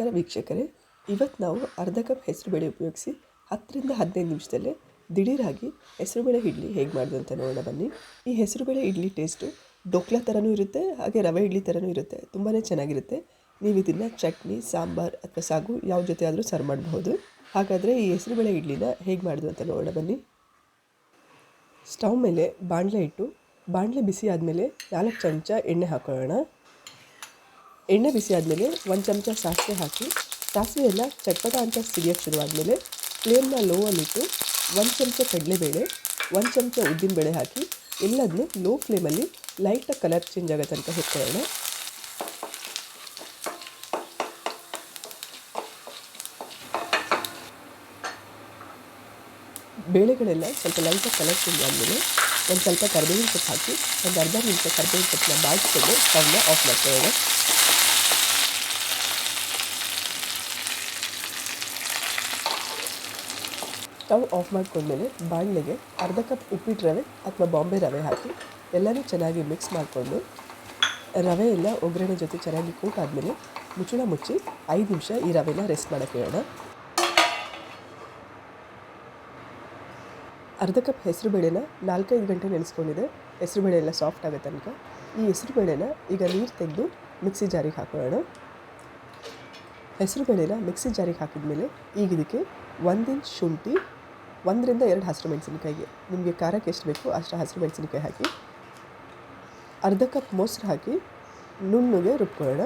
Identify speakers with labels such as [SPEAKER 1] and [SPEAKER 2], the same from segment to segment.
[SPEAKER 1] ನಮಸ್ಕಾರ ವೀಕ್ಷಕರೇ. ಇವತ್ತು ನಾವು ಅರ್ಧ ಕಪ್ ಹೆಸರುಬೇಳೆ ಉಪಯೋಗಿಸಿ ಹತ್ತರಿಂದ ಹದಿನೈದು ನಿಮಿಷದಲ್ಲೇ ದಿಢೀರಾಗಿ ಹೆಸರುಬೇಳೆ ಇಡ್ಲಿ ಹೇಗೆ ಮಾಡೋದು ಅಂತ ನೋಡೋಣ ಬನ್ನಿ. ಈ ಹೆಸರುಬೇಳೆ ಇಡ್ಲಿ ಟೇಸ್ಟು ಡೋಕ್ಲಾ ಥರನೂ ಇರುತ್ತೆ, ಹಾಗೆ ರವೆ ಇಡ್ಲಿ ಥರನೂ ಇರುತ್ತೆ. ತುಂಬಾ ಚೆನ್ನಾಗಿರುತ್ತೆ. ನೀವು ಇದನ್ನು ಚಟ್ನಿ, ಸಾಂಬಾರ್ ಅಥವಾ ಸಾಗು ಯಾವ ಜೊತೆ ಆದರೂ ಸರ್ವ್ ಮಾಡಬಹುದು. ಹಾಗಾದರೆ ಈ ಹೆಸರುಬೇಳೆ ಇಡ್ಲಿನ ಹೇಗೆ ಮಾಡೋದು ಅಂತ ನೋಡೋಣ ಬನ್ನಿ. ಸ್ಟವ್ ಮೇಲೆ ಬಾಣಲೆ ಇಟ್ಟು, ಬಾಣಲೆ ಬಿಸಿ ಆದಮೇಲೆ ನಾಲ್ಕು ಚಮಚ ಎಣ್ಣೆ ಹಾಕೊಳ್ಳೋಣ. ಎಣ್ಣೆ ಬಿಸಿ ಆದಮೇಲೆ ಒಂದು ಚಮಚ ಸಾಸಿವೆ ಹಾಕಿ ಸಾಸಿವೆ ಎಲ್ಲ ಚಟ್ಪಟ ಅಂತ ಸಿಡಿಯೋಕ್ಕೆ ಶುರುವಾದಮೇಲೆ ಫ್ಲೇಮ್ನ ಲೋವಲ್ಲಿಟ್ಟು ಒಂದು ಚಮಚ ಕಡಲೆಬೇಳೆ, ಒಂದು ಚಮಚ ಉದ್ದಿನಬೇಳೆ ಹಾಕಿ ಎಲ್ಲದನ್ನೂ ಲೋ ಫ್ಲೇಮಲ್ಲಿ ಲೈಟಾಗಿ ಕಲರ್ ಚೇಂಜ್ ಆಗೋ ತನಕ ಬೇಳೆಗಳೆಲ್ಲ ಸ್ವಲ್ಪ ಲೈಟಾಗಿ ಕಲರ್ ಚೇಂಜ್ ಆದಮೇಲೆ ಒಂದು ಸ್ವಲ್ಪ ಕರ್ಬೇವಿನ ಸೊಪ್ಪು ಹಾಕಿ ಒಂದು ಅರ್ಧ ನಿಮಿಷ ಕರ್ಬೇವಿನ ಸೊಪ್ಪನ್ನ ಬಾಡಿಸ್ಕೊಂಡು ಸ್ಟವ್ನ ಆಫ್ ಮಾಡ್ಕೊಳ್ಳೋಣ. ಸ್ಟವ್ ಆಫ್ ಮಾಡ್ಕೊಂಡ್ಮೇಲೆ ಬಾಣಲೆಗೆ ಅರ್ಧ ಕಪ್ ಉಪ್ಪಿಟ್ಟು ರವೆ ಅಥವಾ ಬಾಂಬೆ ರವೆ ಹಾಕಿ ಎಲ್ಲನೂ ಚೆನ್ನಾಗಿ ಮಿಕ್ಸ್ ಮಾಡಿಕೊಂಡು ರವೆ ಎಲ್ಲ ಒಗ್ಗರಣೆ ಜೊತೆ ಚೆನ್ನಾಗಿ ಕೂಟ್ ಆದಮೇಲೆ ಮುಚ್ಚಳ ಮುಚ್ಚಿ ಐದು ನಿಮಿಷ ಈ ರವೆನ ರೆಸ್ಟ್ ಮಾಡೋಕ್ಕೆ ಹೇಳೋಣ. ಅರ್ಧ ಕಪ್ ಹೆಸರುಬೇಳೆನ ನಾಲ್ಕೈದು ಗಂಟೆ ನೆನೆಸ್ಕೊಂಡಿದೆ. ಹೆಸರುಬೇಳೆ ಎಲ್ಲ ಸಾಫ್ಟ್ ಆಗೋ ತನಕ ಈ ಹೆಸರುಬೇಳೆನ ಈಗ ನೀರು ತೆಗೆದು ಮಿಕ್ಸಿ ಜಾರಿಗೆ ಹಾಕೊಳ್ಳೋಣ. ಹೆಸರುಬೇಳೆನ ಮಿಕ್ಸಿ ಜಾರಿಗೆ ಹಾಕಿದ್ಮೇಲೆ ಈಗ ಇದಕ್ಕೆ ಒಂದು ಶುಂಠಿ ಒಂದರಿಂದ ಎರಡು ಹಸಿರು ಮೆಣಸಿನ್ಕಾಯಿಗೆ. ನಿಮಗೆ ಖಾರಕ್ಕೆ ಎಷ್ಟು ಬೇಕು ಅಷ್ಟು ಹಸಿರು ಮೆಣಸಿನಕಾಯಿ ಹಾಕಿ, ಅರ್ಧ ಕಪ್ ಮೊಸರು ಹಾಕಿ, ನುಣ್ಣಗೆ ರುಬ್ಕೊಳ್ಳೋಣ.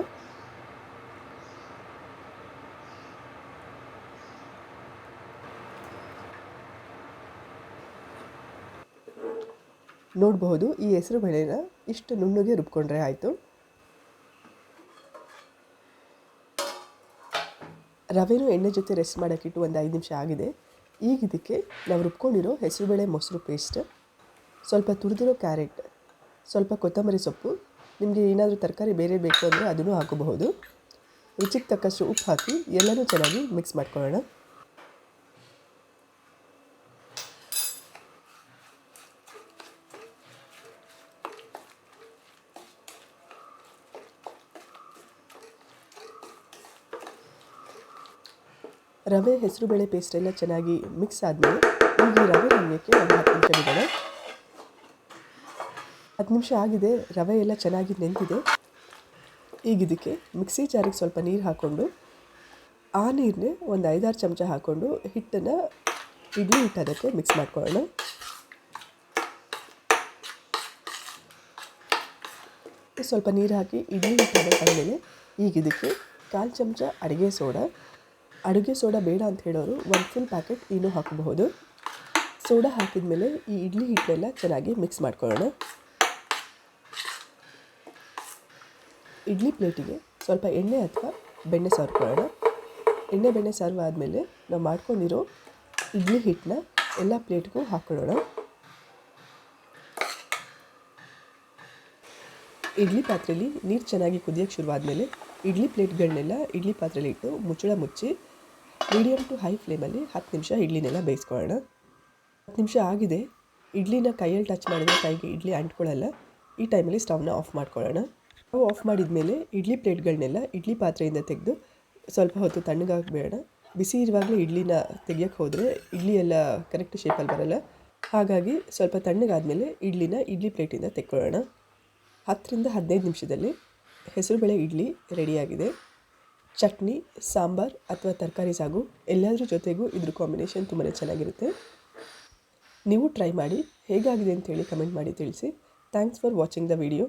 [SPEAKER 1] ನೋಡಬಹುದು, ಈ ಹೆಸರು ಬೇಳೆನ ಇಷ್ಟು ನುಣ್ಣಗೆ ರುಬ್ಕೊಂಡ್ರೆ ಆಯಿತು. ರವೆನೂ ಎಣ್ಣೆ ಜೊತೆ ರೆಸ್ಟ್ ಮಾಡೋಕ್ಕಿಟ್ಟು ಒಂದು ಐದು ನಿಮಿಷ ಆಗಿದೆ. ಈಗ ಇದಕ್ಕೆ ನಾವು ರುಬ್ಕೊಂಡಿರೋ ಹೆಸರುಬೇಳೆ ಮೊಸರು ಪೇಸ್ಟ್ ಸ್ವಲ್ಪ ತುರಿದಿರೋ ಕ್ಯಾರೆಟ್ ಸ್ವಲ್ಪ ಕೊತ್ತಂಬರಿ ಸೊಪ್ಪು, ನಿಮಗೆ ಏನಾದರೂ ತರಕಾರಿ ಬೇರೆ ಬೇಕು ಅಂದರೆ ಅದನ್ನು ಹಾಕಬಹುದು. ರುಚಿಗೆ ತಕ್ಕಷ್ಟು ಉಪ್ಪು ಹಾಕಿ ಎಲ್ಲನೂ ಚೆನ್ನಾಗಿ ಮಿಕ್ಸ್ ಮಾಡ್ಕೊಳ್ಳೋಣ. ರವೆ ಹೆಸರುಬೇಳೆ ಪೇಸ್ಟ್ ಎಲ್ಲ ಚೆನ್ನಾಗಿ ಮಿಕ್ಸ್ ಆದಮೇಲೆ ಈಗ ಈ ರವೆ ನಮಗೆ ಒಂದು ಹತ್ತು ನಿಮಿಷ ಬಿಡೋಣ. ಹತ್ತು ನಿಮಿಷ ಆಗಿದೆ, ರವೆ ಎಲ್ಲ ಚೆನ್ನಾಗಿ ನೆಂದಿದೆ. ಈಗ ಇದಕ್ಕೆ ಮಿಕ್ಸಿ ಜಾರಿಗೆ ಸ್ವಲ್ಪ ನೀರು ಹಾಕ್ಕೊಂಡು ಆ ನೀರನ್ನೇ ಒಂದು ಐದಾರು ಚಮಚ ಹಾಕ್ಕೊಂಡು ಹಿಟ್ಟನ್ನು ಇಡ್ಲಿ ಹಿಟ್ಟು ಅದಕ್ಕೆ ಮಿಕ್ಸ್ ಮಾಡ್ಕೊಳ್ಳೋಣ. ಸ್ವಲ್ಪ ನೀರು ಹಾಕಿ ಇಡ್ಲಿ ಹಿಟ್ಟು ಅದಕ್ಕೆ ಈಗ ಇದಕ್ಕೆ ಕಾಲು ಚಮಚ ಅಡುಗೆ ಸೋಡಾ ಅಡುಗೆ ಸೋಡಾ ಬೇಡ ಅಂತ ಹೇಳೋರು ಒಂದು ಫುಲ್ ಪ್ಯಾಕೆಟ್ ಇನ್ನೂ ಹಾಕಬಹುದು. ಸೋಡಾ ಹಾಕಿದ ಮೇಲೆ ಈ ಇಡ್ಲಿ ಹಿಟ್ಟನ್ನೆಲ್ಲ ಚೆನ್ನಾಗಿ ಮಿಕ್ಸ್ ಮಾಡ್ಕೊಳ್ಳೋಣ. ಇಡ್ಲಿ ಪ್ಲೇಟಿಗೆ ಸ್ವಲ್ಪ ಎಣ್ಣೆ ಅಥವಾ ಬೆಣ್ಣೆ ಸರ್ಕೊಳ್ಳೋಣ. ಎಣ್ಣೆ ಬೆಣ್ಣೆ ಸರ್ವ್ ಆದಮೇಲೆ ನಾವು ಮಾಡ್ಕೊಂಡಿರೋ ಇಡ್ಲಿ ಹಿಟ್ಟನ್ನ ಎಲ್ಲ ಪ್ಲೇಟ್ಗೂ ಹಾಕ್ಕೊಳ್ಳೋಣ. ಇಡ್ಲಿ ಪಾತ್ರೆಯಲ್ಲಿ ನೀರು ಚೆನ್ನಾಗಿ ಕುದಿಯೋಕ್ಕೆ ಶುರುವಾದಮೇಲೆ ಇಡ್ಲಿ ಪ್ಲೇಟ್ಗಳನ್ನೆಲ್ಲ ಇಡ್ಲಿ ಪಾತ್ರೆಯಲ್ಲಿ ಇಟ್ಟು ಮುಚ್ಚಳ ಮುಚ್ಚಿ ಮೀಡಿಯಮ್ ಟು ಹೈ ಫ್ಲೇಮಲ್ಲಿ ಹತ್ತು ನಿಮಿಷ ಇಡ್ಲಿನೆಲ್ಲ ಬೇಯಿಸ್ಕೊಳ್ಳೋಣ. ಹತ್ತು ನಿಮಿಷ ಆಗಿದೆ. ಇಡ್ಲಿನ ಕೈಯಲ್ಲಿ ಟಚ್ ಮಾಡಿದರೆ ಕೈಗೆ ಇಡ್ಲಿ ಅಂಟ್ಕೊಳ್ಳಲ್ಲ. ಈ ಟೈಮಲ್ಲಿ ಸ್ಟವ್ನ ಆಫ್ ಮಾಡ್ಕೊಳ್ಳೋಣ. ಸ್ಟವ್ ಆಫ್ ಮಾಡಿದ ಮೇಲೆ ಇಡ್ಲಿ ಪ್ಲೇಟ್ಗಳನ್ನೆಲ್ಲ ಇಡ್ಲಿ ಪಾತ್ರೆಯಿಂದ ತೆಗೆದು ಸ್ವಲ್ಪ ಹೊತ್ತು ತಣ್ಣಗಾಗಬೇಡ ಬಿಸಿ ಇರುವಾಗಲೇ ಇಡ್ಲಿನ ತೆಗಿಯೋಕ್ಕೆ ಹೋದರೆ ಇಡ್ಲಿ ಎಲ್ಲ ಕರೆಕ್ಟ್ ಶೇಪಲ್ಲಿ ಬರಲ್ಲ. ಹಾಗಾಗಿ ಸ್ವಲ್ಪ ತಣ್ಣಗಾದಮೇಲೆ ಇಡ್ಲಿನ ಇಡ್ಲಿ ಪ್ಲೇಟಿಂದ ತೆಕ್ಕೊಳ್ಳೋಣ. ಹತ್ತರಿಂದ ಹದಿನೈದು ನಿಮಿಷದಲ್ಲಿ ಹೆಸರುಬೇಳೆ ಇಡ್ಲಿ ರೆಡಿಯಾಗಿದೆ. ಚಟ್ನಿ, ಸಾಂಬಾರ್ ಅಥವಾ ತರಕಾರಿ ಸಾಗು, ಎಲ್ಲದರ ಜೊತೆಗೂ ಇದ್ರ ಕಾಂಬಿನೇಷನ್ ತುಂಬಾ ಚೆನ್ನಾಗಿರುತ್ತೆ. ನೀವು ಟ್ರೈ ಮಾಡಿ ಹೇಗಾಗಿದೆ ಅಂತೇಳಿ ಕಮೆಂಟ್ ಮಾಡಿ ತಿಳಿಸಿ. Thanks for watching the video